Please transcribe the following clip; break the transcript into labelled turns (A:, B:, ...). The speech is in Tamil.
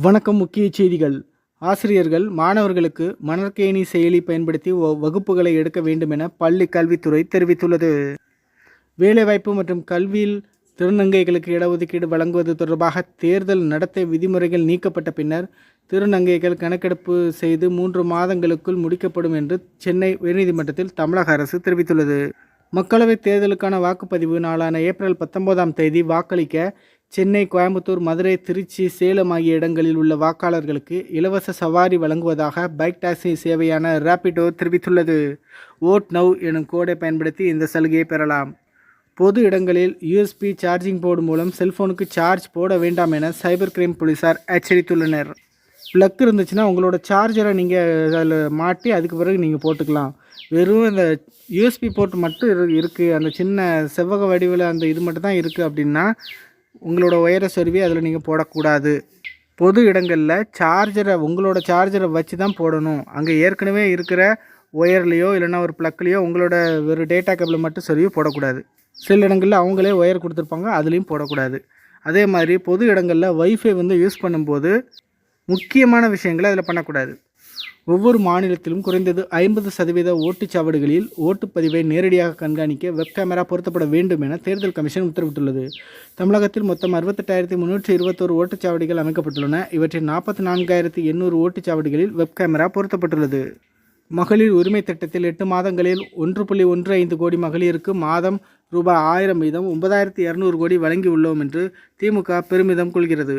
A: வணக்கம் முக்கிய செய்திகள். ஆசிரியர்கள் மாணவர்களுக்கு மணற்கேணி செயலி பயன்படுத்தி வ- வகுப்புகளை எடுக்க வேண்டும் என பள்ளி கல்வித்துறை தெரிவித்துள்ளது. வேலைவாய்ப்பு மற்றும் கல்வியில் திருநங்கைகளுக்கு இடஒதுக்கீடு வழங்குவது தொடர்பாக தேர்தல் நடத்தை விதிமுறைகள் நீக்கப்பட்ட பின்னர் திருநங்கைகள் கணக்கெடுப்பு செய்து மூன்று மாதங்களுக்குள் முடிக்கப்படும் என்று சென்னை உயர்நீதிமன்றத்தில் தமிழக அரசு தெரிவித்துள்ளது. மக்களவைத் தேர்தலுக்கான வாக்குப்பதிவு நாளான ஏப்ரல் பத்தொன்பதாம் தேதி வாக்களிக்க சென்னை கோயம்புத்தூர் மதுரை திருச்சி சேலம் ஆகிய இடங்களில் உள்ள வாக்காளர்களுக்கு இலவச சவாரி வழங்குவதாக பைக் டாக்ஸி சேவையான ரேபிடோ தெரிவித்துள்ளது. ஓட் நவ் எனும் கோடை பயன்படுத்தி இந்த சலுகையை பெறலாம். பொது இடங்களில் யூஎஸ்பி சார்ஜிங் போர்டு மூலம் செல்போனுக்கு சார்ஜ் போட வேண்டாம் என சைபர் கிரைம் போலீசார் எச்சரித்துள்ளனர். ப்ளக் இருந்துச்சுன்னா உங்களோட சார்ஜரை நீங்கள் அதில் மாட்டி அதுக்கு பிறகு நீங்கள் போட்டுக்கலாம். வெறும் இந்த யூஎஸ்பி போர்ட் மட்டும் இரு இருக்குது அந்த சின்ன செவ்வக வடிவில் அந்த இது மட்டும் தான் இருக்குது அப்படின்னா உங்களோட ஒயரை சொருவி அதில் நீங்கள் போடக்கூடாது. பொது இடங்களில் சார்ஜரை உங்களோட சார்ஜரை வச்சு தான் போடணும். அங்கே ஏற்கனவே இருக்கிற ஒயர்லேயோ இல்லைன்னா ஒரு ப்ளக்லேயோ உங்களோட ஒரு டேட்டா கேபிளை மட்டும் சொருவி போடக்கூடாது. சில இடங்களில் அவங்களே ஒயர் கொடுத்துருப்பாங்க அதுலேயும் போடக்கூடாது. அதே மாதிரி பொது இடங்களில் வைஃபை வந்து யூஸ் பண்ணும்போது முக்கியமான விஷயங்களை அதில் பண்ணக்கூடாது. ஒவ்வொரு மாநிலத்திலும் குறைந்தது ஐம்பது சதவீத ஓட்டுச்சாவடிகளில் ஓட்டுப்பதிவை நேரடியாக கண்காணிக்க வெப் கேமரா பொருத்தப்பட வேண்டும் என தேர்தல் கமிஷன் உத்தரவிட்டுள்ளது. தமிழகத்தில் மொத்தம் அறுபத்தெட்டாயிரத்தி முன்னூற்றி இருபத்தோரு ஓட்டுச்சாவடிகள் அமைக்கப்பட்டுள்ளன. இவற்றில் நாற்பத்தி நான்காயிரத்தி எண்ணூறு ஓட்டுச்சாவடிகளில் வெப் கேமரா பொருத்தப்பட்டுள்ளது. மகளிர் உரிமை திட்டத்தில் எட்டு மாதங்களில் ஒன்று புள்ளி ஒன்று ஐந்து கோடி மகளிருக்கு மாதம் ரூபாய் ஆயிரம் வீதம் ஒன்பதாயிரத்தி இரநூறு கோடி வழங்கியுள்ளோம் என்று திமுக பெருமிதம் கொள்கிறது.